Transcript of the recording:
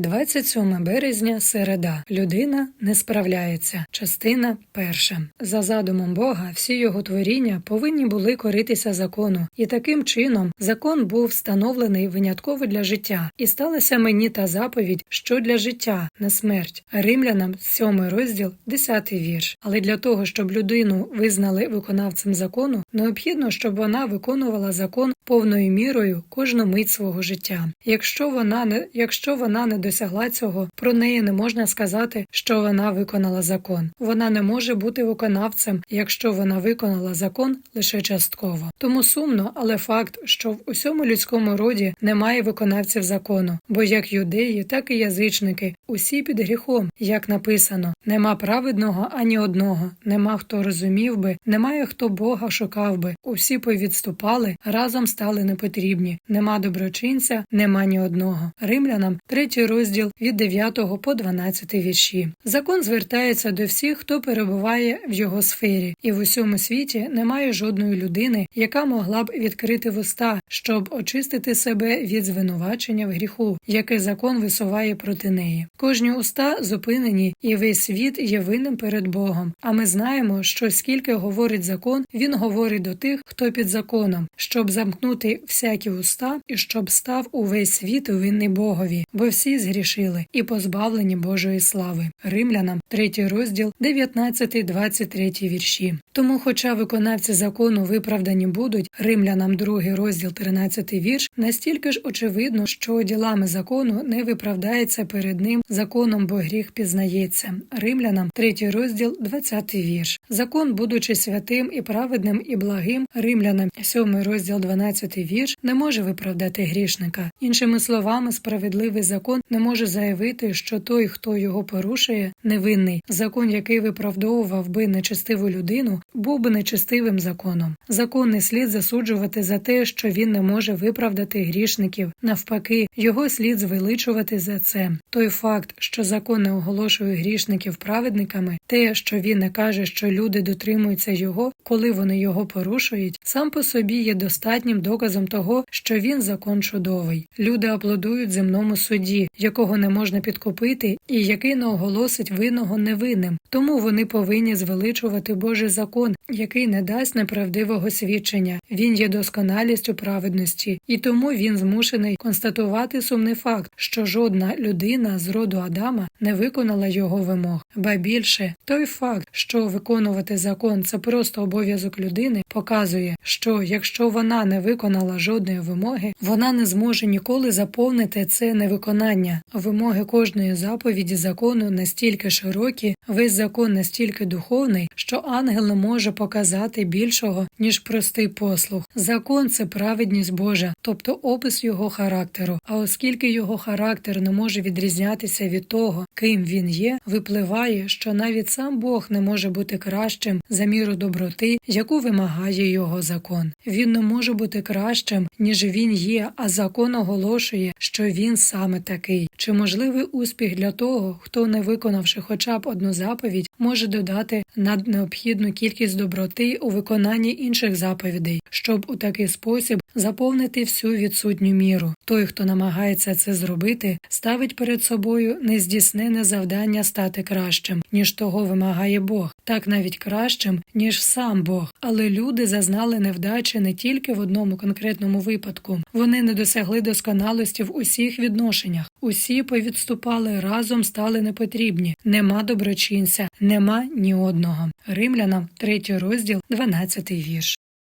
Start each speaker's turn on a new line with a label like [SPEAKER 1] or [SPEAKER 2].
[SPEAKER 1] 27 березня, середа. Людина не справляється. Частина перша. За задумом Бога, всі його творіння повинні були коритися закону, і таким чином закон був встановлений винятково для життя, і сталася мені та заповідь, що для життя, не смерть. Римлянам 7 розділ, 10 вірш. Але для того, щоб людину визнали виконавцем закону, необхідно, щоб вона виконувала закон повною мірою кожну мить свого життя. Якщо вона не якщо вона не досягла цього, про неї не можна сказати, що вона виконала закон. Вона не може бути виконавцем, якщо вона виконала закон лише частково. Тому сумно, але факт, що в усьому людському роді немає виконавців закону, бо як юдеї, так і язичники, усі під гріхом, як написано, нема праведного ані одного, нема хто розумів би, немає хто Бога шукав би. Усі повідступали, разом стали непотрібні. Нема доброчинця, нема ні одного. Римлянам, третій розділ від 9 по 12 вірші. Закон звертається до всіх, хто перебуває в його сфері, і в усьому світі немає жодної людини, яка могла б відкрити вуста, щоб очистити себе від звинувачення в гріху, яке закон висуває проти неї. Кожні уста зупинені, і весь світ є винним перед Богом. А ми знаємо, що скільки говорить закон, він говорить до тих, хто під законом, щоб замкнути всякі уста і щоб став увесь світ винний Богові, бо всі згрішили і позбавлені Божої слави. Римлянам, 3 розділ, 19-23 вірші. Тому, хоча виконавці закону виправдані будуть, римлянам 2 розділ, 13 вірш, настільки ж очевидно, що ділами закону не виправдається перед ним законом, бо гріх пізнається. Римлянам, 3 розділ, 20 вірш. Закон, будучи святим і праведним і благим, римлянам, 7 розділ, 12 вірш, не може виправдати грішника. Іншими словами, справедливий закон не може заявити, що той, хто його порушує, невинний. Закон, який виправдовував би нечестиву людину, був би нечестивим законом. Закон не слід засуджувати за те, що він не може виправдати грішників. Навпаки, його слід звеличувати за це. Той факт, що закон не оголошує грішників праведниками, те, що він не каже, що люди дотримуються його, коли вони його порушують, сам по собі є достатнім доказом того, що він закон чудовий. Люди аплодують земному суді, якого не можна підкупити, і який не оголосить винного невинним. Тому вони повинні звеличувати Божий закон, який не дасть неправдивого свідчення. Він є досконалістю праведності, і тому він змушений констатувати сумний факт, що жодна людина з роду Адама не виконала його вимог. Ба більше той факт, що виконувати закон це просто обов'язок людини, показує, що якщо вона не виконала жодної вимоги, вона не зможе ніколи заповнити це невиконання. Вимоги кожної заповіді закону настільки широкі, весь закон настільки духовний, що ангел не може показати більшого ніж простий послух. Закон це праведність Божа, тобто опис його характеру. А оскільки його характер не може відрізнятися від того, ким він є, випливає, що навіть сам Бог не може бути кращим за міру доброти, яку вимагає його закон. Він не може бути кращим, ніж він є, а закон оголошує, що він саме такий. Чи можливий успіх для того, хто, не виконавши хоча б одну заповідь, може додати над необхідну кількість доброти у виконанні інших заповідей, щоб у такий спосіб заповнити всю відсутню міру. Той, хто намагається це зробити, ставить перед собою нездійснене завдання стати кращим, ніж того вимагає Бог, так навіть кращим, ніж сам Бог. Але люди зазнали невдачі не тільки в одному конкретному випадку. Вони не досягли досконалості в усіх відношеннях. Усі повідступали разом, стали непотрібні. Нема доброчинця, нема ні одного. Римлянам, третій розділ, 12 вірш.